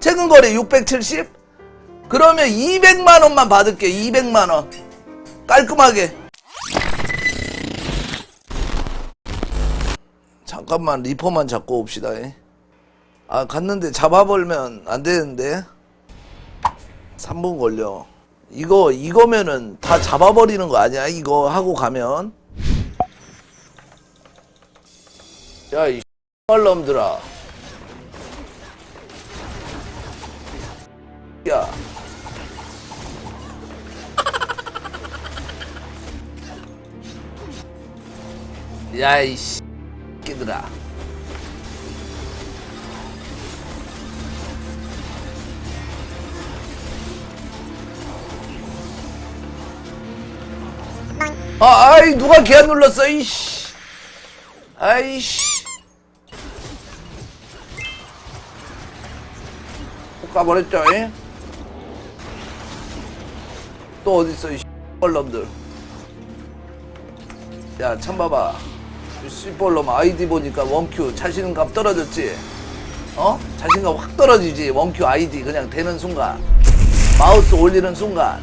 최근 거래 670? 그러면 200만 원만 받을게. 200만 원. 깔끔하게. 잠깐만 리퍼만 잡고 옵시다. 예. 아 갔는데 잡아버리면 안 되는데 3분 걸려. 이거 이거면은 다 잡아버리는 거 아니야? 이거 하고 가면 야 이 놈들아 야이 새끼들아. 아, 아이 누가 계안 눌렀어 이씨. 아이씨. 못 가버렸죠 이? 또 어딨어 이 씨벌놈들. 야 참봐봐. 이 씨벌놈 아이디 보니까 원큐 자신감 떨어졌지 어? 자신감 확 떨어지지 원큐 아이디 그냥 되는 순간 마우스 올리는 순간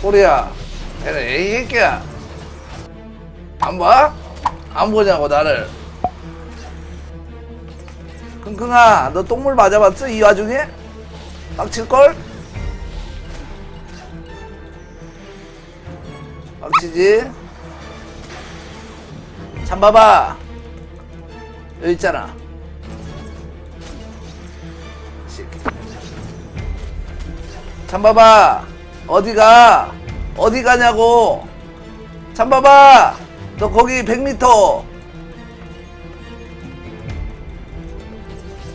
코리아 에이 새끼야 안 봐? 안 보냐고 나를 킁킁아 너 똥물 맞아봤어 이 와중에? 빡칠걸? 빡치지? 잠 봐봐 여기 있잖아. 새끼. 잠봐봐 어디가? 어디 가냐고! 잠 봐봐 너 거기 100m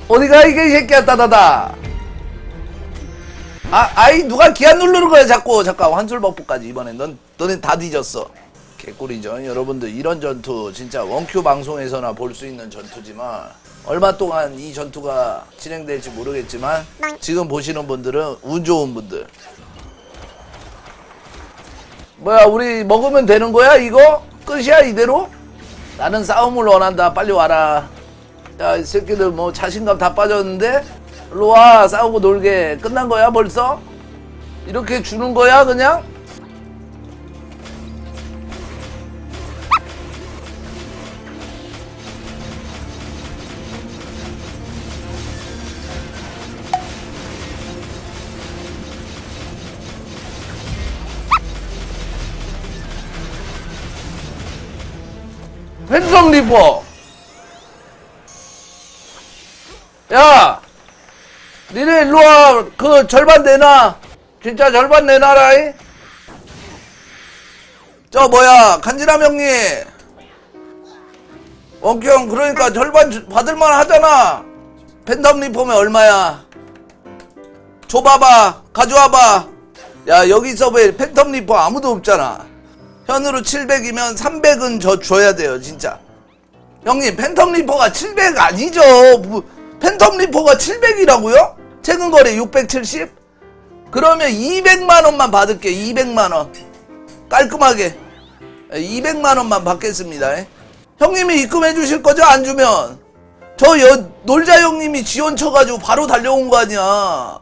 어디가 이게 이 새끼야 따다다 아 아이 누가 기한 누르는 거야 자꾸. 잠깐 환술 버프까지. 이번엔 넌 너네 다 뒤졌어. 개꿀이죠. 여러분들 이런 전투 진짜 원큐 방송에서나 볼 수 있는 전투지만 얼마 동안 이 전투가 진행될지 모르겠지만 지금 보시는 분들은 운 좋은 분들. 뭐야 우리 먹으면 되는 거야 이거? 끝이야 이대로? 나는 싸움을 원한다. 빨리 와라. 야 이 새끼들 뭐 자신감 다 빠졌는데? 일 로와 싸우고 놀게 끝난 거야 벌써? 이렇게 주는 거야 그냥? 팬성 리퍼 야 니네 일로 와. 그 절반 내놔. 진짜 절반 내놔라이. 저 뭐야 간지남 형님. 원형 그러니까 절반 주- 받을만 하잖아. 팬덤 리폼에 얼마야? 줘봐봐 가져와봐. 야 여기 서버에 팬텀 리퍼 아무도 없잖아. 현으로 700이면 300은 저 줘야 돼요 진짜. 형님 팬텀 리퍼가 700 아니죠. 뭐, 팬텀 리퍼가 700이라고요? 최근 거래 670? 그러면 200만 원만 받을게 200만 원. 깔끔하게. 200만 원만 받겠습니다. 예. 형님이 입금해 주실 거죠 안 주면? 저 여, 놀자 형님이 지원 쳐가지고 바로 달려온 거 아니야.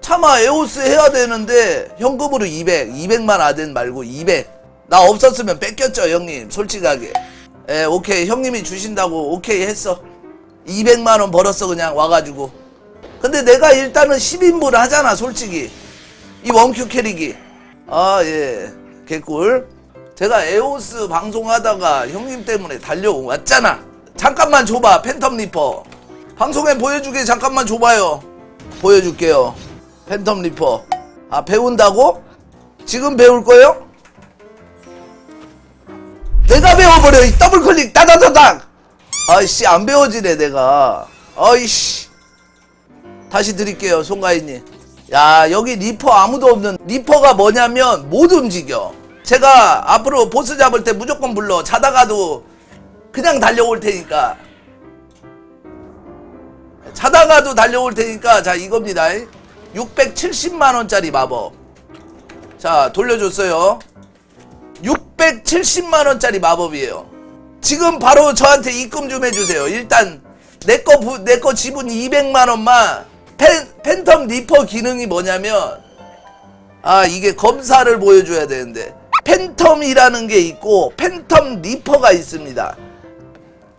차마 에오스 해야 되는데 현금으로 200 200만 아덴 말고 200 나 없었으면 뺏겼죠 형님 솔직하게. 에 오케이. 형님이 주신다고 오케이 했어. 200만 원 벌었어 그냥 와가지고 근데 내가 일단은 10인분 하잖아 솔직히. 이 원큐 캐릭이. 아 예. 개꿀. 제가 에오스 방송하다가 형님 때문에 달려온 왔잖아. 잠깐만 줘봐 팬텀 리퍼. 방송에 보여주게 잠깐만 줘봐요. 보여줄게요. 팬텀 리퍼. 아 배운다고? 지금 배울 거요? 내가 배워버려 이 더블클릭. 따다다닥. 아이씨 안 배워지네 내가. 아이씨 다시 드릴게요 송가인님. 야 여기 리퍼 아무도 없는 리퍼가 뭐냐면 못 움직여. 제가 앞으로 보스 잡을 때 무조건 불러. 자다가도 그냥 달려올 테니까. 자다가도 달려올 테니까. 자 이겁니다. 670만원짜리 마법. 자 돌려줬어요. 670만 원짜리 마법이에요. 지금 바로 저한테 입금 좀 해주세요. 일단 내거 내거 지분 200만 원만 팬 팬텀 리퍼 기능이 뭐냐면 아 이게 검사를 보여줘야 되는데 팬텀이라는 게 있고 팬텀 리퍼가 있습니다.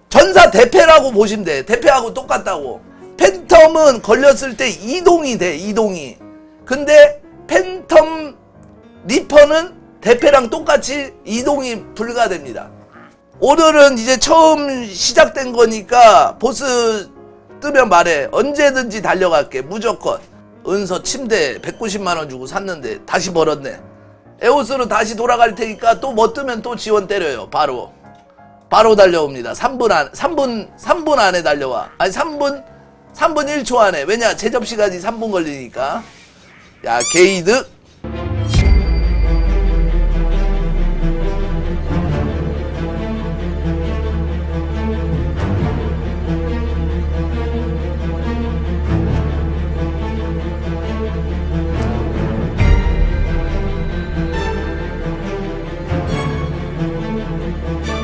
전사 대패라고 보시면 돼. 대패하고 똑같다고. 팬텀은 걸렸을 때 이동이 돼. 이동이. 근데 팬텀 리퍼는 대패랑 똑같이 이동이 불가됩니다. 오늘은 이제 처음 시작된 거니까 보스 뜨면 말해. 언제든지 달려갈게. 무조건. 은서 침대 190만 원 주고 샀는데 다시 벌었네. 에오스로 다시 돌아갈 테니까 또뭐 뜨면 또 지원 때려요. 바로. 바로 달려옵니다. 3분 안 3분 3분 안에 달려와. 아니 3분 3분 1초 안에. 왜냐? 제접 시간이 3분 걸리니까. 야, 게이드